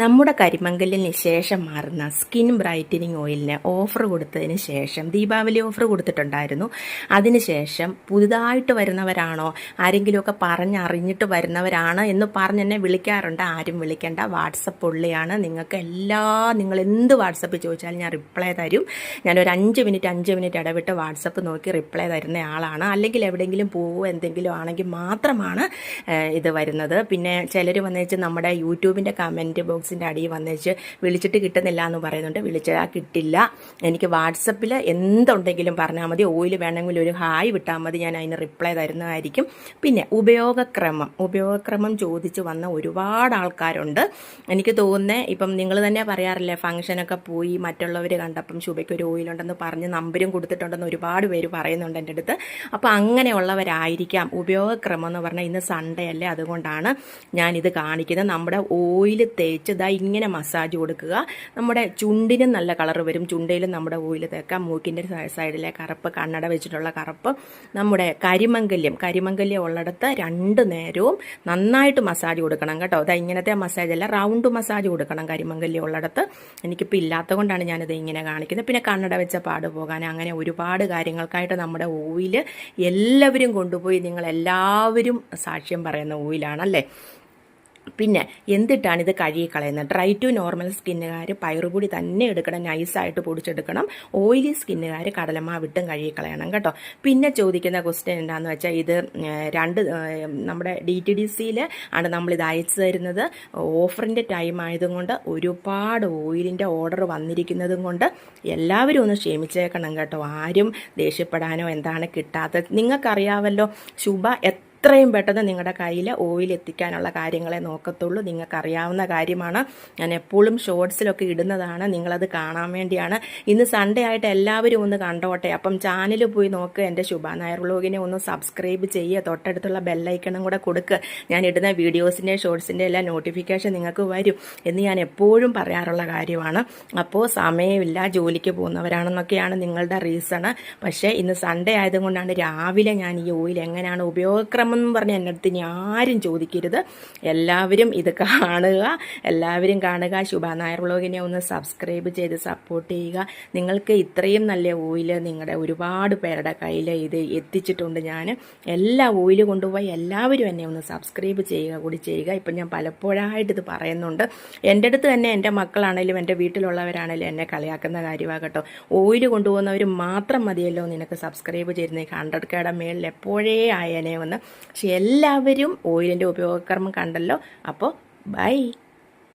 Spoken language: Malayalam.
നമ്മുടെ കരിമങ്കലിന് ശേഷം മാറുന്ന സ്കിൻ ബ്രൈറ്റനിങ് ഓയിലിന് ഓഫർ കൊടുത്തതിന് ശേഷം ദീപാവലി ഓഫർ കൊടുത്തിട്ടുണ്ടായിരുന്നു. അതിനുശേഷം പുതുതായിട്ട് വരുന്നവരാണോ? ആരെങ്കിലുമൊക്കെ പറഞ്ഞറിഞ്ഞിട്ട് വരുന്നവരാണ് എന്ന് പറഞ്ഞ് എന്നെ വിളിക്കാറുണ്ട്. ആരും വിളിക്കേണ്ട. വാട്സപ്പ് ഉള്ളിയാണ് നിങ്ങൾക്ക് എല്ലാ നിങ്ങൾ എന്ത് വാട്സപ്പ് ചോദിച്ചാലും ഞാൻ റിപ്ലൈ തരും. ഞാനൊരു അഞ്ച് മിനിറ്റ് അഞ്ച് മിനിറ്റ് ഇടവിട്ട് വാട്സപ്പ് നോക്കി റിപ്ലൈ തരുന്ന ആളാണ്. അല്ലെങ്കിൽ എവിടെയെങ്കിലും പോവോ എന്തെങ്കിലും ആണെങ്കിൽ മാത്രമാണ് ഇത് വരുന്നത്. പിന്നെ ചിലർ വന്നേച്ച് നമ്മുടെ യൂട്യൂബിന്റെ കമന്റ് ബോക്സിന്റെ അടിയിൽ വന്നേച്ച് വിളിച്ചിട്ട് കിട്ടുന്നില്ല എന്ന് പറയുന്നുണ്ട്. വിളിച്ചാൽ കിട്ടില്ല. എനിക്ക് വാട്സപ്പിൽ എന്തുണ്ടെങ്കിലും പറഞ്ഞാൽ മതി. ഓയിൽ വേണമെങ്കിൽ ഒരു ഹായ് വിട്ടാൽ മതി. ഞാൻ അതിന് റിപ്ലൈ തരുന്നതായിരിക്കും. പിന്നെ ഉപയോഗക്രമം. ഉപയോഗക്രമം ചോദിച്ച് വന്ന ഒരുപാട് ആൾക്കാരുണ്ട്. എനിക്ക് തോന്നുന്നത് ഇപ്പം നിങ്ങൾ തന്നെ പറയാറില്ലേ ഫംഗ്ഷനൊക്കെ പോയി മറ്റുള്ളവർ കണ്ടപ്പം ശുഭയ്ക്ക് ഒരു ഓയിലുണ്ടെന്ന് പറഞ്ഞ് നമ്പരും കൊടുത്തിട്ടുണ്ടെന്ന് ഒരുപാട് പേര് പറയുന്നുണ്ട് എന്റെ അടുത്ത്. അപ്പോൾ അങ്ങനെയുള്ളവരായിരിക്കാം. ഉപയോഗക്രമം എന്ന് പറഞ്ഞാൽ ഇന്ന് സൺഡേ അല്ലേ? അതുകൊണ്ടാണ് ഞാനിത് കാണിക്കുന്നത്. നമ്മുടെ ഓയിൽ തേച്ച് ഇതാ ഇങ്ങനെ മസാജ് കൊടുക്കുക. നമ്മുടെ ചുണ്ടിനും നല്ല കളർ വരും. ചുണ്ടയിലും നമ്മുടെ ഓയിൽ തേക്കാം. മൂക്കിന്റെ സൈഡിലെ കറുപ്പ് കണ്ണട വെച്ചിട്ടുള്ള കറുപ്പ്. നമ്മുടെ കരിമംഗല്യം കരിമംഗല്യം ഉള്ളിടത്ത് രണ്ട് നേരവും നന്നായിട്ട് മസാജ് കൊടുക്കണം കേട്ടോ. അതാ ഇങ്ങനത്തെ മസാജ് അല്ല റൗണ്ട് മസാജ് കൊടുക്കണം കരിമംഗല്യം ഉള്ളിടത്ത്. എനിക്കിപ്പോൾ ഇല്ലാത്ത കൊണ്ടാണ് ഞാനിത് ഇങ്ങനെ കാണിക്കുന്നത്. പിന്നെ കണ്ണട വെച്ച പാട് പോകാൻ അങ്ങനെ ഒരുപാട് കാര്യങ്ങൾക്കായിട്ട് നമ്മുടെ ഓയിൽ എല്ലാവരും കൊണ്ടുപോയി നിങ്ങൾ എല്ലാവരും സാക്ഷ്യം പറയുന്ന ഓയിലാണല്ലേ പിന്നെ എന്തിട്ടാണ് ഇത് കഴുകി കളയുന്നത് ഡ്രൈ ടു നോർമൽ സ്കിന്നുകാർ പയറുപൊടി തന്നെ എടുക്കണം നൈസായിട്ട് പൊടിച്ചെടുക്കണം. ഓയിലി സ്കിന്നുകാർ കടലമാവിട്ടും കഴുകി കളയണം കേട്ടോ. പിന്നെ ചോദിക്കുന്ന ക്വസ്റ്റ്യൻ എന്താണെന്ന് വെച്ചാൽ ഇത് രണ്ട് നമ്മുടെ ഡി ടി ഡി സിയിൽ ആണ് നമ്മൾ ഇത് അയച്ചു തരുന്നത്. ഓഫറിന്റെ ടൈം ആയതുകൊണ്ട് ഒരുപാട് ഓയിലിന്റെ ഓർഡർ വന്നിരിക്കുന്നതും കൊണ്ട് എല്ലാവരും ഒന്ന് ക്ഷമിച്ചേക്കണം കേട്ടോ. ആരും ദേഷ്യപ്പെടാനോ എന്താണ് കിട്ടാത്തത്. നിങ്ങൾക്കറിയാവല്ലോ ശുഭ എത്രയും പെട്ടെന്ന് നിങ്ങളുടെ കയ്യിൽ ഓയിൽ എത്തിക്കാനുള്ള കാര്യങ്ങളെ നോക്കത്തുള്ളൂ. നിങ്ങൾക്കറിയാവുന്ന കാര്യമാണ്. ഞാൻ എപ്പോഴും ഷോർട്സിലൊക്കെ ഇടുന്നതാണ്. നിങ്ങളത് കാണാൻ വേണ്ടിയാണ്. ഇന്ന് സൺഡേ ആയിട്ട് എല്ലാവരും ഒന്ന് കണ്ടോട്ടെ. അപ്പം ചാനൽ പോയി നോക്ക്. എന്റെ ശുഭ നായർ വ്ളോഗിനെ ഒന്ന് സബ്സ്ക്രൈബ് ചെയ്യുക തൊട്ടടുത്തുള്ള ബെല്ലൈക്കണും കൂടെ കൊടുക്കുക ഞാൻ ഇടുന്ന വീഡിയോസിന്റെ ഷോർട്സിന്റെ എല്ലാം നോട്ടിഫിക്കേഷൻ നിങ്ങൾക്ക് വരും എന്ന് ഞാൻ എപ്പോഴും പറയാറുള്ള കാര്യമാണ്. അപ്പോൾ സമയമില്ല. ജോലിക്ക് പോകുന്നവരാണെന്നൊക്കെയാണ് നിങ്ങളുടെ റീസണ് പക്ഷേ ഇന്ന് സൺഡേ ആയതുകൊണ്ടാണ് രാവിലെ ഞാൻ ഈ ഓയിൽ എങ്ങനെയാണ് ഉപയോഗക്രമം എന്ന് പറഞ്ഞ് എന്റെ അടുത്ത് ആരും ചോദിക്കരുത്. എല്ലാവരും ഇത് കാണുക. എല്ലാവരും കാണുക. ശുഭ നായർ വ്ളോഗിനെ ഒന്ന് സബ്സ്ക്രൈബ് ചെയ്ത് സപ്പോർട്ട് ചെയ്യുക. നിങ്ങൾക്ക് ഇത്രയും നല്ല ഓയിൽ നിങ്ങളുടെ ഒരുപാട് പേരുടെ കയ്യിൽ ഇത് എത്തിച്ചിട്ടുണ്ട് ഞാൻ. എല്ലാ ഓയിൽ കൊണ്ടുപോയി എല്ലാവരും എന്നെ ഒന്ന് സബ്സ്ക്രൈബ് ചെയ്യുക കൂടി ചെയ്യുക ഇപ്പം ഞാൻ പലപ്പോഴായിട്ട് ഇത് പറയുന്നുണ്ട്. എന്റെ അടുത്ത് തന്നെ എന്റെ മക്കളാണേലും എന്റെ വീട്ടിലുള്ളവരാണേലും എന്നെ കളിയാക്കുന്ന കാര്യമാകട്ടോ. ഓയിൽ കൊണ്ടുപോകുന്നവർ മാത്രം മതിയല്ലോ നിനക്ക് സബ്സ്ക്രൈബ് ചെയ്യുന്ന ഹൺഡ്രഡ് കേടെ മേളിൽ എപ്പോഴേ ആയേനെ വന്ന് പക്ഷെ എല്ലാവരും ഓയിലിന്റെ ഉപയോഗക്രമം കണ്ടല്ലോ. അപ്പോൾ ബൈ.